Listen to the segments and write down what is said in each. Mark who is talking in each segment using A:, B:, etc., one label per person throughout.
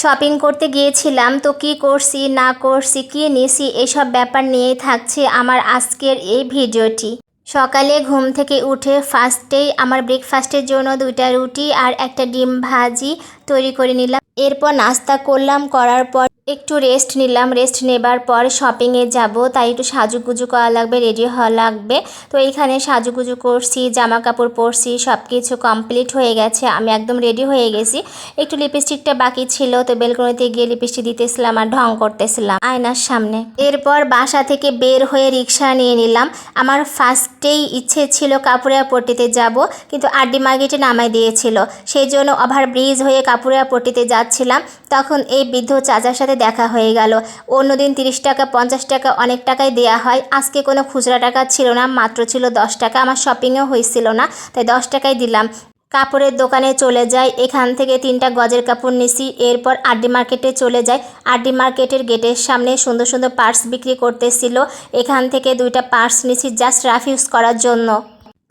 A: Shopping করতে গিয়েছিলাম, তো কি করছি, না করছি, কি নিছি, এসব ব্যাপার নিয়েই থাকছে আমার আজকের এই ভিডিওটি। সকালে ঘুম থেকে উঠে ফার্স্টেই আমার ব্রেকফাস্টের জন্য দুইটা রুটি আর একটা ডিম ভাজি তৈরি করে নিলাম। এরপর নাস্তা করলাম, করার পর একটু রেস্ট নিলাম রেস্ট নেবার পর শপিংয়ে যাব, তাই একটু সাজুগুজু করা লাগবে রেডি হওয়া লাগবে। তো এইখানে সাজুগুজু করছি জামা কাপড় পরছি সব কিছু কমপ্লিট হয়ে গেছে, আমি একদম রেডি হয়ে গেছি। একটু লিপস্টিকটা বাকি ছিল, তো বেলকনিতে গিয়ে লিপস্টিক দিতেছিলাম আর ঢং করতেছিলাম আয়নার সামনে। এরপর বাসা থেকে বের হয়ে রিক্সা নিয়ে নিলাম। আমার ফার্স্টেই ইচ্ছে ছিল কাপুরিয়া পট্টিতে যাব, কিন্তু আড্ডি মার্কেটে নামাই দিয়েছিল। সেই জন্য ওভার ব্রিজ হয়ে কাপুরিয়া পট্টিতে যাচ্ছিলাম। তখন এই বৃদ্ধ চাচার সাথে দেখা হয়ে গেল। অন্যদিন তিরিশ টাকা, পঞ্চাশ টাকা অনেক টাকাই দেয়া হয়। আজকে কোনো খুচরা টাকা ছিল না, মাত্র ছিল দশ টাকা। আমার শপিংও হয়েছিল না, তাই দশ টাকাই দিলাম। কাপড়ের দোকানে চলে যাই, এখান থেকে তিনটা গজের কাপড় নিছি, এরপর আরডি মার্কেটে চলে যাই। আরডি মার্কেটের গেটের সামনে সুন্দর সুন্দর পার্স বিক্রি করতেছিল। এখান থেকে দুইটা পার্স নিছি জাস্ট রাফ ইউজ করার জন্য।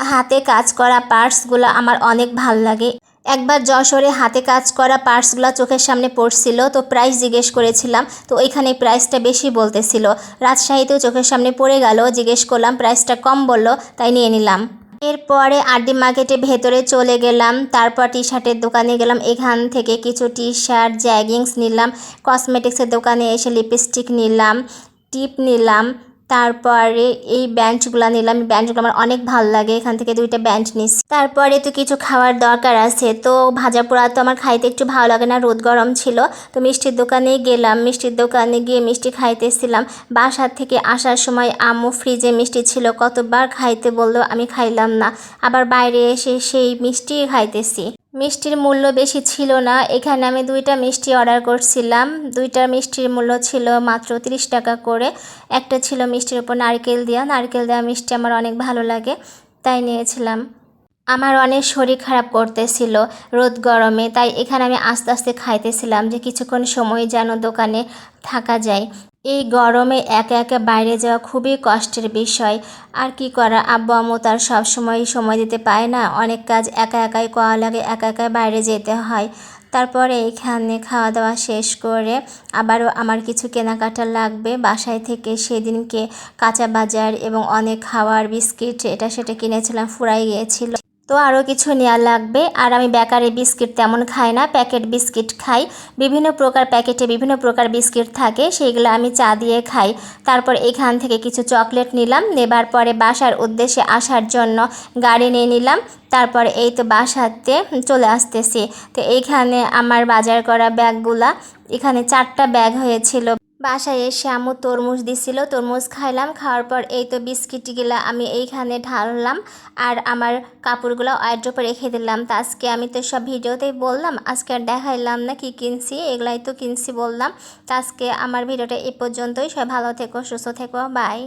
A: হাতে কাজ করা পার্সগুলো আমার অনেক ভালো লাগে। একবার যশোরে হাতে কাজ করা পার্সগুলো চোখের সামনে পড়ছিল, তো প্রাইস জিজ্ঞেস করেছিলাম, তো ওইখানে প্রাইসটা বেশি বলতেছিল। রাজশাহীতেও চোখের সামনে পড়ে গেল, জিজ্ঞেস করলাম, প্রাইসটা কম বলল, তাই নিয়ে নিলাম। এরপরে আরডি মার্কেটে ভেতরে চলে গেলাম, তারপর টি শার্টের দোকানে গেলাম, এখান থেকে কিছু টি শার্ট জ্যাগিংস নিলাম, কসমেটিক্সের দোকানে এসে লিপস্টিক নিলাম, টিপ নিলাম তারপরে এই ব্যান্ডগুলো নিলাম। ব্যান্ডগুলো আমার অনেক ভালো লাগে। এখান থেকে দুইটা ব্যান্ড নিচ্ছি তারপরে তো কিছু খাওয়ার দরকার আছে। তো ভাজা পোড়া তো আমার খাইতে একটু ভালো লাগে না। রোদ গরম ছিল। তো মিষ্টির দোকানে গেলাম। মিষ্টির দোকানে গিয়ে মিষ্টি খাইতেছিলাম। বাসার থেকে আসার সময় আম্মু ফ্রিজে মিষ্টি ছিল। কতবার খাইতে বলল আমি খাইলাম না। আবার বাইরে এসে সেই মিষ্টি খাইতেছি। মিষ্টির মূল্য বেশি ছিল না। এখানে আমি দুইটা মিষ্টি অর্ডার করছিলাম। দুইটা মিষ্টির মূল্য ছিল মাত্র তিরিশ টাকা করে। একটা ছিল মিষ্টির উপর নারকেল দেওয়া নারকেল দেওয়া মিষ্টি আমার অনেক ভালো লাগে, তাই নিয়েছিলাম। আমার অনেক শরীর খারাপ করতেছিল রোদ গরমে, তাই এখানে আমি আস্তে আস্তে খাইতেছিলাম যে কিছুক্ষণ সময় যেন দোকানে থাকা যায়। এই গরমে একা একা বাইরে যাওয়া খুবই কষ্টের বিষয়। আর কি করা, আব্বু আম্মু তার সব সময় দিতে পায় না। অনেক কাজ একা একাই করা লাগে, একা একাই বাইরে যেতে হয়। তারপরে এখানে খাওয়া দাওয়া শেষ করে আবারও আমার কিছু কেনাকাটা লাগবে। বাসায় থেকে সেদিনকে কাঁচা বাজার এবং অনেক খাওয়ার বিস্কিট, এটা সেটা কিনেছিলাম, ফুরাই গিয়েছিল। তো আরও কিছু নেওয়া লাগবে। আর আমি বেকারি বিস্কিট তেমন খাই না, প্যাকেট বিস্কিট খাই। বিভিন্ন প্রকার প্যাকেটে বিভিন্ন প্রকার বিস্কিট থাকে, সেইগুলো আমি চা দিয়ে খাই। তারপর এখান থেকে কিছু চকলেট নিলাম, নেবার পরে বাসার উদ্দেশ্যে আসার জন্য গাড়ি নিয়ে নিলাম। তারপর এই তো বাসাতে চলে আসতেছি। তো এইখানে আমার বাজার করা ব্যাগগুলা, এখানে চারটা ব্যাগ হয়েছিল। বাসায় এসে আমু তরমুজ দিছিল, তরমুজ খাইলাম, খাওয়ার পর এই তো বিস্কিটগুলো আমি এইখানে ঢাললাম আর আমার কাপড়গুলো ওয়াইড্রোপে রেখে দিলাম। তা আজকে আমি তো সব ভিডিওতেই বললাম, আজকে আর দেখাইলাম না কি কিনছি, এগুলাই তো কিনছি বললাম। তা আজকে আমার ভিডিওটা এ পর্যন্তই সব ভালো থেকো, সুস্থ থেকো, বাই।